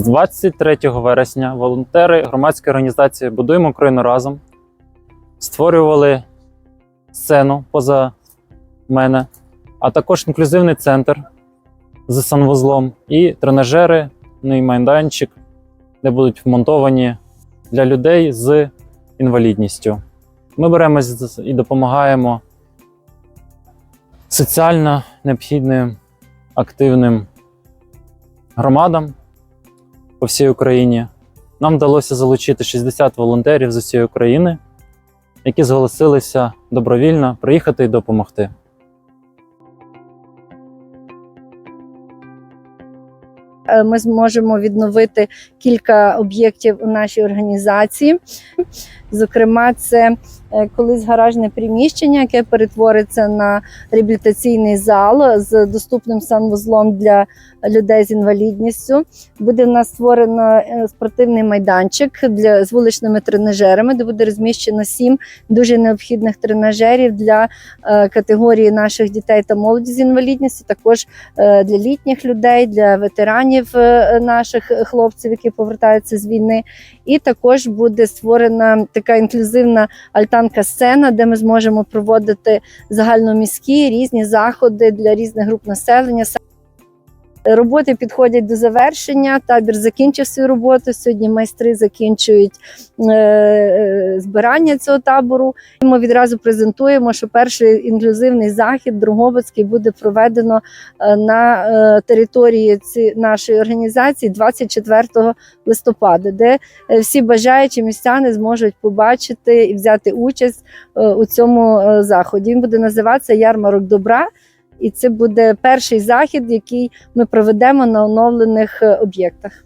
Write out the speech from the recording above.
З 23 вересня волонтери громадської організації Будуємо Україну разом створювали сцену поза мене, а також інклюзивний центр з санвузлом і тренажери, ну і майданчик, де будуть вмонтовані для людей з інвалідністю. Ми беремось і допомагаємо соціально необхідним активним громадам по всій Україні. Нам вдалося залучити 60 волонтерів з усієї України, які зголосилися добровільно приїхати і допомогти. Е, Ми зможемо відновити кілька об'єктів у нашій організації. Зокрема, це е, колись гаражне приміщення, яке перетвориться на реабілітаційний зал з доступним санвузлом для людей з інвалідністю. Буде в нас створено е, спортивний майданчик для з вуличними тренажерами, де буде розміщено сім дуже необхідних тренажерів для е, категорії наших дітей та молоді з інвалідністю, також для літніх людей, для ветеранів наших хлопців, які повертаються з війни. І також буде створена така інклюзивна альтанка сцена, де ми зможемо проводити загальноміські різні заходи для різних груп населення. Роботи підходять до завершення. Табір закінчив свою роботу. Сьогодні майстри закінчують е, е, збирання цього табору. Ми відразу презентуємо, що перший інклюзивний захід Друговицький буде проведено е, на території нашої організації 24 листопада, де всі бажаючі містяни зможуть побачити і взяти участь у цьому заході. Він буде називатися Ярмарок добра. І це буде перший захід, який ми проведемо на оновлених е, об'єктах.